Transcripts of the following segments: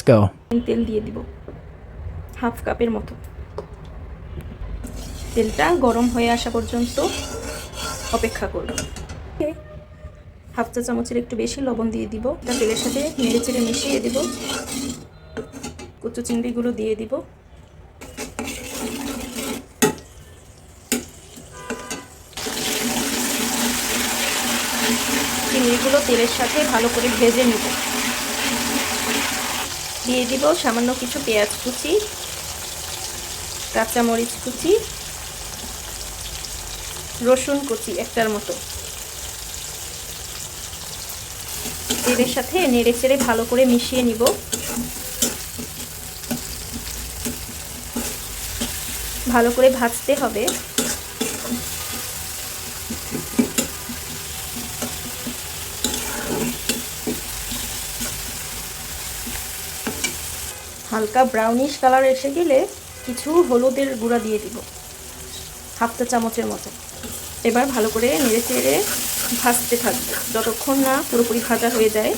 Let's go. তেল দিয়ে দিব। হাফ কাপের মতো। তেলটা গরম হয়ে আসা পর্যন্ত অপেক্ষা করব। হাফ চা চামচের একটু বেশি লবণ দিয়ে দিব। এটা তেলের সাথে নেড়ে চেড়ে মিশিয়ে দিব। কচু চিংড়িগুলো দিয়ে দিব। চিংড়িগুলো তেলের সাথে ভালো করে ভেজে নিব। দিয়ে দিব সামান্য কিছু পেঁয়াজ কুচি, কাঁচামরিচ কুচি, রসুন কুচি একটার মতো। তেলের সাথে নেড়ে চেড়ে ভালো করে মিশিয়ে নিব। ভালো করে ভাজতে হবে। হালকা ব্রাউনিশ কালার এসে গেলে কিছু হলুদের গুঁড়া দিয়ে দিব। হাফ চা চামচের মতো। এবার ভালো করে নেড়ে চেড়ে ভাজতে থাকবে। যতক্ষণ না পুরোপুরি ভাজা হয়ে যায়,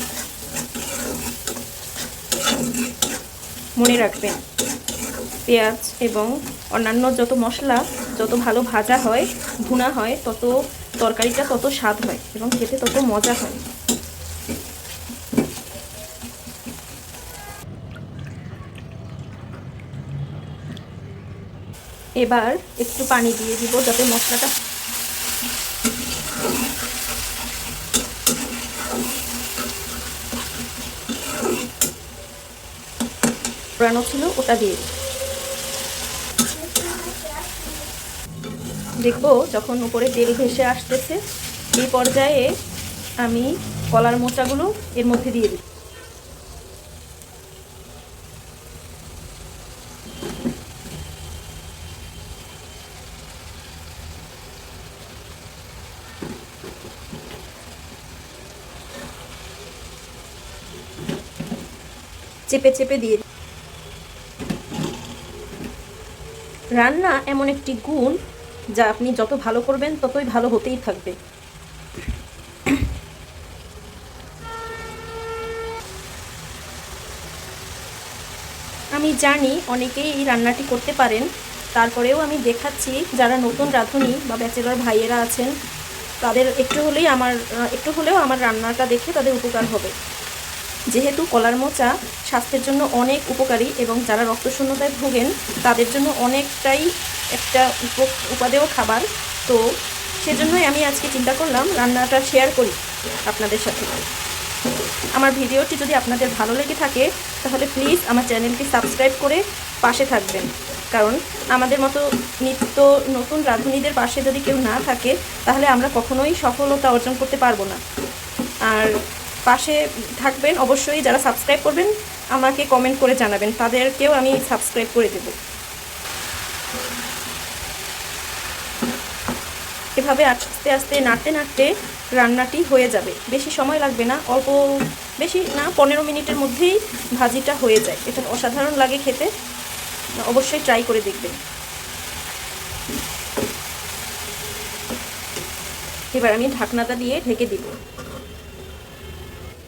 মনে রাখবেন, পেঁয়াজ এবং অন্যান্য যত মশলা, যত ভালো ভাজা হয়, ভুনা হয়, তত তরকারিটা তত স্বাদ হয় এবং খেতে তত মজা হয়। এবার একটু পানি দিয়ে দিব যাতে মশলাটা পুরানো ছিল, ওটা দিয়ে দেখব যখন উপরে তেল ভেসে আসতেছে, এই পর্যায়ে আমি কলার মোচাগুলো এর মধ্যে দিয়ে দিই। চেপে চেপে দিয়ে রান্না এমন একটি গুণ যা আপনি যত ভালো করবেন ততই ভালো হতেই থাকবে। আমি জানি অনেকেই এই রান্নাটি করতে পারেন। তারপরেও আমি দেখাচ্ছি যারা নতুন রাঁধুনি বা ব্যাচেলর ভাইয়েরা আছেন, তাদের একটু হলেই আমার, একটু হলেও আমার রান্নাটা দেখে তাদের উপকার হবে। যেহেতু কলার মোচা স্বাস্থ্যের জন্য অনেক উপকারী এবং যারা রক্তশূন্যতায় ভোগেন, তাদের জন্য অনেকটাই একটা উপ উপাদেয় খাবার। তো সেজন্যই আমি আজকে চিন্তা করলাম, রান্নাটা শেয়ার করি আপনাদের সাথে। আমার ভিডিওটি যদি আপনাদের ভালো লেগে থাকে, তাহলে প্লিজ আমার চ্যানেলটি সাবস্ক্রাইব করে পাশে থাকবেন। কারণ আমাদের মতো নিত্য নতুন রাঁধুনিদের পাশে যদি কেউ না থাকে, তাহলে আমরা কখনোই সফলতা অর্জন করতে পারব না। আর পাশে থাকবেন, অবশ্যই যারা সাবস্ক্রাইব করবেন, আমাকে কমেন্ট করে জানাবেন। তাদেরকেও আমি সাবস্ক্রাইব করে দেব। এভাবে আস্তে আস্তে, নাড়তে নাড়তে রান্নাটি হয়ে যাবে। বেশি সময় লাগবে না, অল্প বেশি না, পনেরো মিনিটের মধ্যেই ভাজিটা হয়ে যায়। এটা অসাধারণ লাগে খেতে। অবশ্যই ট্রাই করে দেখবেন। এবার আমি ঢাকনাটা দিয়ে ঢেকে দিব।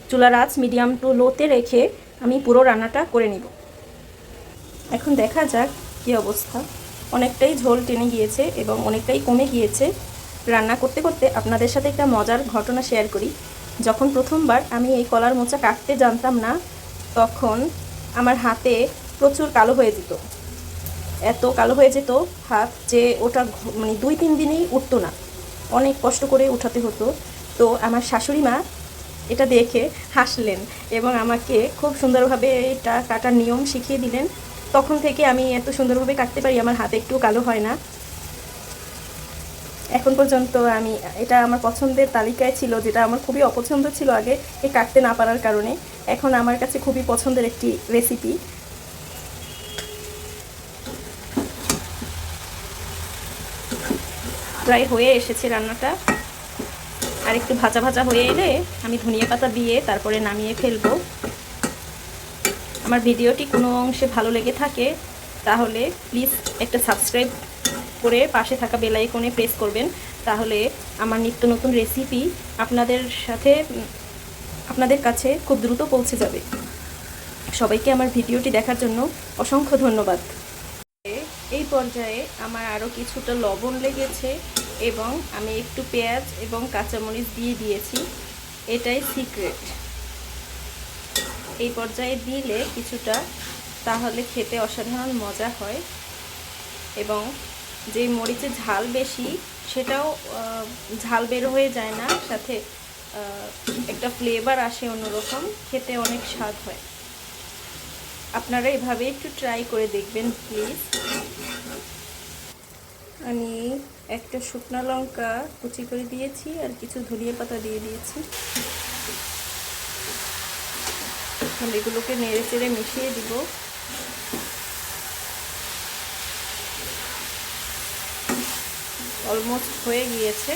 চুলার আঁচ মিডিয়াম টু লোতে রেখে আমি পুরো রান্নাটা করে নিব। এখন দেখা যাক কী অবস্থা। অনেকটাই ঝোল টেনে গিয়েছে এবং অনেকটাই কমে গিয়েছে। রান্না করতে করতে আপনাদের সাথে একটা মজার ঘটনা শেয়ার করি। যখন প্রথমবার আমি এই কলার মোচা কাটতে জানতাম না, তখন আমার হাতে প্রচুর কালো হয়ে যেত। এত কালো হয়ে যেত হাত যে ওটা মানে দুই তিন দিনেই উঠতো না। অনেক কষ্ট করে উঠাতে হতো। তো আমার শাশুড়ি মা এটা দেখে হাসলেন এবং আমাকে খুব সুন্দরভাবে এটা কাটার নিয়ম শিখিয়ে দিলেন। তখন থেকে আমি এত সুন্দরভাবে কাটতে পারি, আমার হাতে একটু কালো হয় না। এখন পর্যন্ত আমি, এটা আমার পছন্দের তালিকায় ছিল, যেটা আমার খুবই অপছন্দ ছিল আগে, এই কাটতে না পারার কারণে। এখন আমার কাছে খুবই পছন্দের একটি রেসিপি প্রায় হয়ে এসেছে রান্নাটা। আর একটু ভাজা ভাজা হয়ে এলে আমি ধনিয়া পাতা দিয়ে তারপরে নামিয়ে ফেলব। আমার ভিডিওটি কোনো অংশে ভালো লেগে থাকে, তাহলে প্লিজ একটা সাবস্ক্রাইব করে পাশে থাকা বেল আইকনে প্রেস করবেন। তাহলে আমার নিত্য নতুন রেসিপি আপনাদের সাথে, আপনাদের কাছে খুব দ্রুত পৌঁছে যাবে। সবাইকে আমার ভিডিওটি দেখার জন্য অসংখ্য ধন্যবাদ। এই পর্যায়ে আমার আরও কিছুটা লবণ লেগেছে। এবং আমি একটু পেঁয়াজ এবং কাঁচামরিচ দিয়ে দিয়েছি। এটাই সিক্রেট এই পর্যায়ে দিলে কিছুটা তাহলে খেতে অসাধারণ মজা হয় এবং যে মরিচে ঝাল বেশি সেটাও ঝাল বের হয়ে যায় না, সাথে একটা ফ্লেভার আসে অন্যরকম, খেতে অনেক স্বাদ হয়। আপনারা এভাবে একটু ট্রাই করে দেখবেন প্লিজ আমি একটা শুকনো লঙ্কা কুচি করে দিয়েছি আর কিছু ধনিয়া পাতা দিয়ে দিয়েছি। এগুলোকে নেড়ে চেড়ে মিশিয়ে দিব। অলমোস্ট হয়ে গিয়েছে।